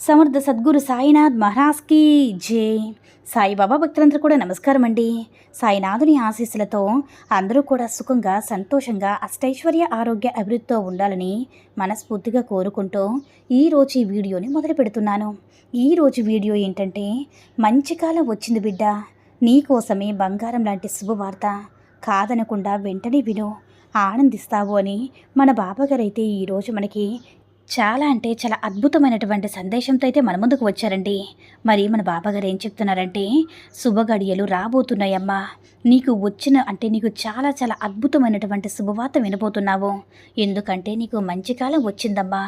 సమర్థ సద్గురు సాయినాథ్ మహారాజ్కి జే. సాయిబాబా భక్తులందరూ కూడా నమస్కారం అండి. సాయినాథుని ఆశీస్సులతో అందరూ కూడా సుఖంగా సంతోషంగా అష్టైశ్వర్య ఆరోగ్య అభివృద్ధితో ఉండాలని మనస్ఫూర్తిగా కోరుకుంటూ ఈరోజు ఈ వీడియోని మొదలు పెడుతున్నాను. ఈరోజు వీడియో ఏంటంటే మంచి కాలం వచ్చింది బిడ్డ. నీకోసమే బంగారం లాంటి శుభవార్త కాదనకుండా వెంటనే విను. ఆనందిస్తావు అని మన బాబాగారైతే ఈరోజు మనకి చాలా అంటే చాలా అద్భుతమైనటువంటి సందేశంతో అయితే మన ముందుకు వచ్చారండి. మరి మన బాబాగారు ఏం చెప్తున్నారంటే శుభగడియలు రాబోతున్నాయమ్మా. నీకు వచ్చిన అంటే నీకు చాలా చాలా అద్భుతమైనటువంటి శుభవార్త వినబోతున్నావు. ఎందుకంటే నీకు మంచి కాలం వచ్చిందమ్మా.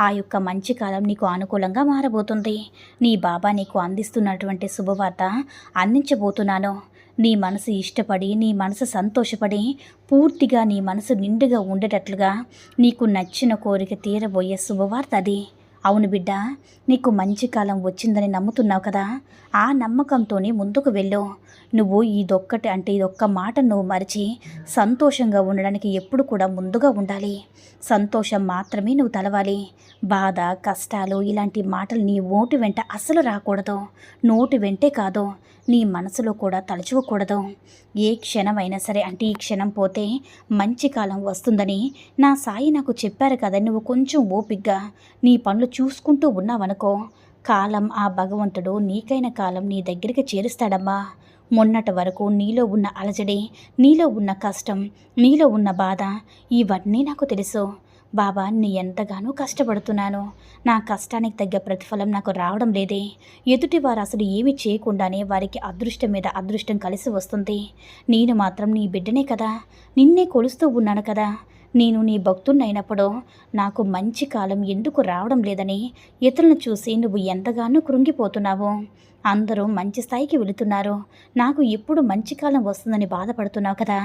ఆ యొక్క మంచి కాలం నీకు అనుకూలంగా మారబోతుంది. నీ బాబా నీకు అందిస్తున్నటువంటి శుభవార్త అందించబోతున్నాను. నీ మనసు ఇష్టపడి నీ మనసు సంతోషపడి పూర్తిగా నీ మనసు నిండుగా ఉండేటట్లుగా నీకు నచ్చిన కోరిక తీరబోయే శుభవార్త అది. అవును బిడ్డ నీకు మంచి కాలం వచ్చిందని నమ్ముతున్నావు కదా. ఆ నమ్మకంతోనే ముందుకు వెళ్ళు. నువ్వు ఇదొక్కటి అంటే ఇదొక్క మాట నువ్వు మరిచి సంతోషంగా ఉండడానికి ఎప్పుడు కూడా ముందుగా ఉండాలి. సంతోషం మాత్రమే నువ్వు తలవాలి. బాధ కష్టాలు ఇలాంటి మాటలు నీ ఓటు వెంట అస్సలు రాకూడదు. నోటి వెంటే కాదు నీ మనసులో కూడా తలుచుకోకూడదు. ఏ క్షణమైనా సరే అంటే ఈ క్షణం పోతే మంచి కాలం వస్తుందని నా సాయి నాకు చెప్పారు కదా నువ్వు కొంచెం ఓపిగ్గా నీ పనులు చూసుకుంటూ ఉన్నావనుకో. కాలం ఆ భగవంతుడు నీకైన కాలం నీ దగ్గరికి చేరుస్తాడమ్మా. మొన్నటి వరకు నీలో ఉన్న అలజడి నీలో ఉన్న కష్టం నీలో ఉన్న బాధ ఇవన్నీ నాకు తెలుసు. బాబా నీ ఎంతగానో కష్టపడుతున్నాను. నా కష్టానికి తగ్గ ప్రతిఫలం నాకు రావడం లేదే. ఎదుటి వారు అసలు ఏమి చేయకుండానే వారికి అదృష్టం మీద అదృష్టం కలిసి వస్తుంది. నేను మాత్రం నీ బిడ్డనే కదా. నిన్నే కొలుస్తూ ఉన్నాను కదా. నేను నీ భక్తున్నైనప్పుడు నాకు మంచి కాలం ఎందుకు రావడం లేదని ఇతరులను చూసి నువ్వు ఎంతగానో కృంగిపోతున్నావు. అందరూ మంచి స్థాయికి వెళుతున్నారు. నాకు ఎప్పుడు మంచి కాలం వస్తుందని బాధపడుతున్నావు కదా.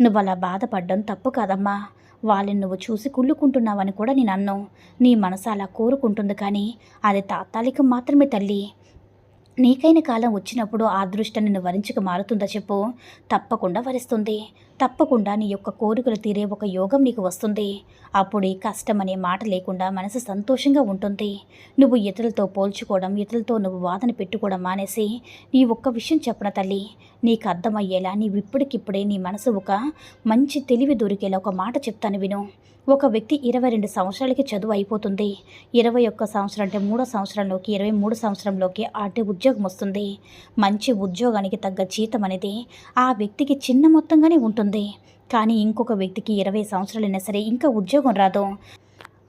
నువ్వు అలా బాధపడడం తప్పు కాదమ్మా. వాళ్ళని నువ్వు చూసి కుళ్ళుకుంటున్నావని కూడా నేను అన్నాం. నీ మనసు అలా కోరుకుంటుంది కానీ అది తాత్కాలికం మాత్రమే తల్లి. నీకైన కాలం వచ్చినప్పుడు ఆ అదృష్టం నిన్ను వరించక మారుతుందా చెప్పు? తప్పకుండా వరిస్తుంది. తప్పకుండా నీ యొక్క కోరికలు తీరే ఒక యోగం నీకు వస్తుంది. అప్పుడు ఈ కష్టం అనే మాట లేకుండా మనసు సంతోషంగా ఉంటుంది. నువ్వు ఇతరులతో పోల్చుకోవడం ఇతరులతో నువ్వు వాదన పెట్టుకోవడం మానేసి నీ ఒక్క విషయం చెప్పన తల్లి? నీకు అర్థమయ్యేలా నీవు ఇప్పటికిప్పుడే నీ మనసు ఒక మంచి తెలివి దొరికేలా ఒక మాట చెప్తాను విను. ఒక వ్యక్తి ఇరవై రెండు సంవత్సరాలకి చదువు అయిపోతుంది. ఇరవై ఒక్క సంవత్సరం అంటే మూడో సంవత్సరంలోకి ఇరవై మూడు సంవత్సరంలోకి అటు ఉద్యోగం వస్తుంది. మంచి ఉద్యోగానికి తగ్గ జీతం అనేది ఆ వ్యక్తికి చిన్న మొత్తంగానే ఉంటుంది. కానీ ఇంకొక వ్యక్తికి ఇరవై సంవత్సరాలైనా సరే ఇంకా ఉద్యోగం రాదు.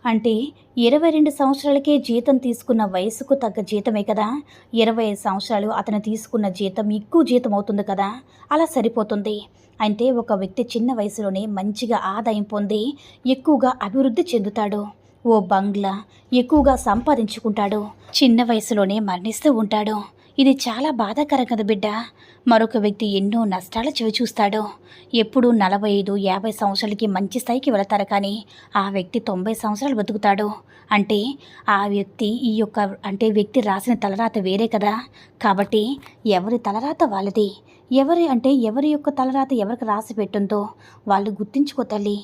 అంటే ఇరవై రెండు సంవత్సరాలకే జీతం తీసుకున్న వయసుకు తగ్గ జీతమే కదా? ఇరవై ఐదు సంవత్సరాలు అతను తీసుకున్న జీతం ఎక్కువ జీతం అవుతుంది కదా? అలా సరిపోతుంది. అంటే ఒక వ్యక్తి చిన్న వయసులోనే మంచిగా ఆదాయం పొంది ఎక్కువగా అభివృద్ధి చెందుతాడు. ఓ బంగ్లా ఎక్కువగా సంపాదించుకుంటాడు. చిన్న వయసులోనే మరణిస్తూ ఉంటాడు. ఇది చాలా బాధాకరం కదా బిడ్డ. మరొక వ్యక్తి ఎన్నో నష్టాలు చెవి చూస్తాడు ఎప్పుడు నలభై ఐదు యాభై సంవత్సరాలకి మంచి స్థాయికి వెళతారు కానీ ఆ వ్యక్తి తొంభై సంవత్సరాలు బతుకుతాడు. అంటే ఆ వ్యక్తి ఈ యొక్క అంటే వ్యక్తి రాసిన తలరాత వేరే కదా. కాబట్టి ఎవరి తలరాత వాళ్ళది? ఎవరి అంటే ఎవరి యొక్క తలరాత ఎవరికి రాసి పెట్టిందో వాళ్ళు గుర్తించుకో తల్లి.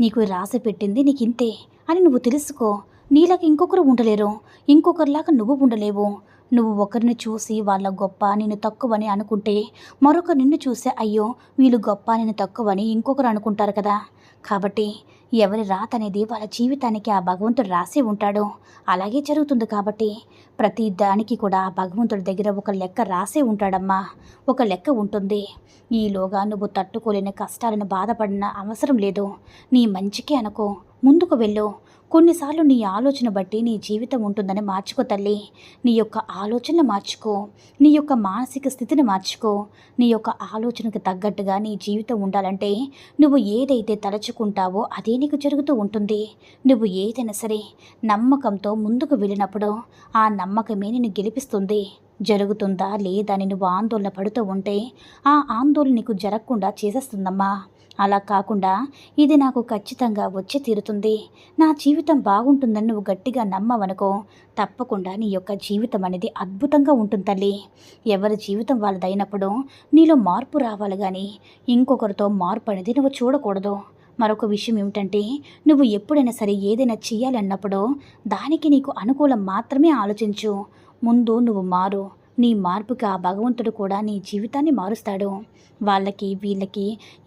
నీకు రాసి పెట్టింది నీకు ఇంతే అని నువ్వు తెలుసుకో. నీలాగా ఇంకొకరు ఉండలేరు. ఇంకొకరిలాగా నువ్వు ఉండలేవు. నువ్వు ఒకరిని చూసి వాళ్ళ గొప్ప నేను తక్కువని అనుకుంటే మరొక నిన్ను చూసే అయ్యో వీళ్ళు గొప్ప నేను తక్కువని ఇంకొకరు అనుకుంటారు కదా. కాబట్టి ఎవరి రాత అనేది వాళ్ళ జీవితానికి ఆ భగవంతుడు రాసి ఉంటాడు. అలాగే జరుగుతుంది కాబట్టి ప్రతి దానికి కూడా ఆ భగవంతుడి దగ్గర ఒక లెక్క రాసే ఉంటాడమ్మా. ఒక లెక్క ఉంటుంది. ఈలోగా నువ్వు తట్టుకోలేని కష్టాలను బాధపడిన అవసరం లేదు. నీ మంచికే అనుకో. ముందుకు వెళ్ళు. కొన్నిసార్లు నీ ఆలోచన బట్టి నీ జీవితం ఉంటుందని మార్చుకో తల్లి. నీ యొక్క ఆలోచనలు మార్చుకో. నీ యొక్క మానసిక స్థితిని మార్చుకో. నీ యొక్క ఆలోచనకు తగ్గట్టుగా నీ జీవితం ఉండాలంటే నువ్వు ఏదైతే తలుచుకుంటావో అదే నీకు జరుగుతూ ఉంటుంది. నువ్వు ఏదైనా సరే నమ్మకంతో ముందుకు వెళ్ళినప్పుడు ఆ నమ్మకమే నిన్ను గెలిపిస్తుంది. జరుగుతుందా లేదా అని నువ్వు ఆందోళన పడుతూ ఉంటే ఆ ఆందోళన నీకు జరగకుండా చేసేస్తుందమ్మా. అలా కాకుండా ఇది నాకు ఖచ్చితంగా వచ్చి తీరుతుంది. నా జీవితం బాగుంటుందని నువ్వు గట్టిగా నమ్మవనుకో. తప్పకుండా నీ యొక్క జీవితం అనేది అద్భుతంగా ఉంటుంది తల్లి. ఎవరి జీవితం వాళ్ళదైనప్పుడు నీలో మార్పు రావాలి కానీ ఇంకొకరితో మార్పు అనేది నువ్వు చూడకూడదు. మరొక విషయం ఏమిటంటే నువ్వు ఎప్పుడైనా సరే ఏదైనా చేయాలన్నప్పుడు దానికి నీకు అనుకూలం మాత్రమే ఆలోచించు. ముందు నువ్వు మారు. నీ మార్పుకి ఆ భగవంతుడు కూడా నీ జీవితాన్ని మారుస్తాడు. వాళ్ళకి వీళ్ళకి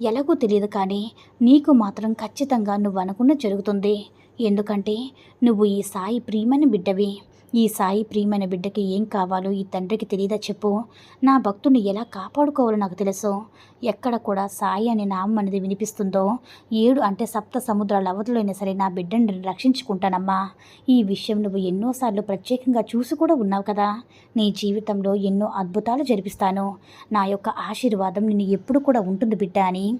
ఎలాగో తెలియదు కానీ నీకు మాత్రం ఖచ్చితంగా నువ్వు అనుకున్న జరుగుతుంది. ఎందుకంటే నువ్వు ఈ సాయి ప్రియమైన బిడ్డవి. ఈ సాయి ప్రియమైన బిడ్డకి ఏం కావాలో ఈ తండ్రికి తెలియదా చెప్పు. నా భక్తుని ఎలా కాపాడుకోవాలో నాకు తెలుసు. ఎక్కడ కూడా సాయి అనే నామం అనేది వినిపిస్తుందో ఏడు అంటే సప్త సముద్రాల అవతలైనా సరే నా బిడ్డని రక్షించుకుంటానమ్మా. ఈ విషయం నువ్వు ఎన్నోసార్లు ప్రత్యేకంగా చూసి కూడా ఉన్నావు కదా. నీ జీవితంలో ఎన్నో అద్భుతాలు జరిపిస్తాను. నా యొక్క ఆశీర్వాదం నిన్ను ఎప్పుడు కూడా ఉంటుంది బిడ్డ అని.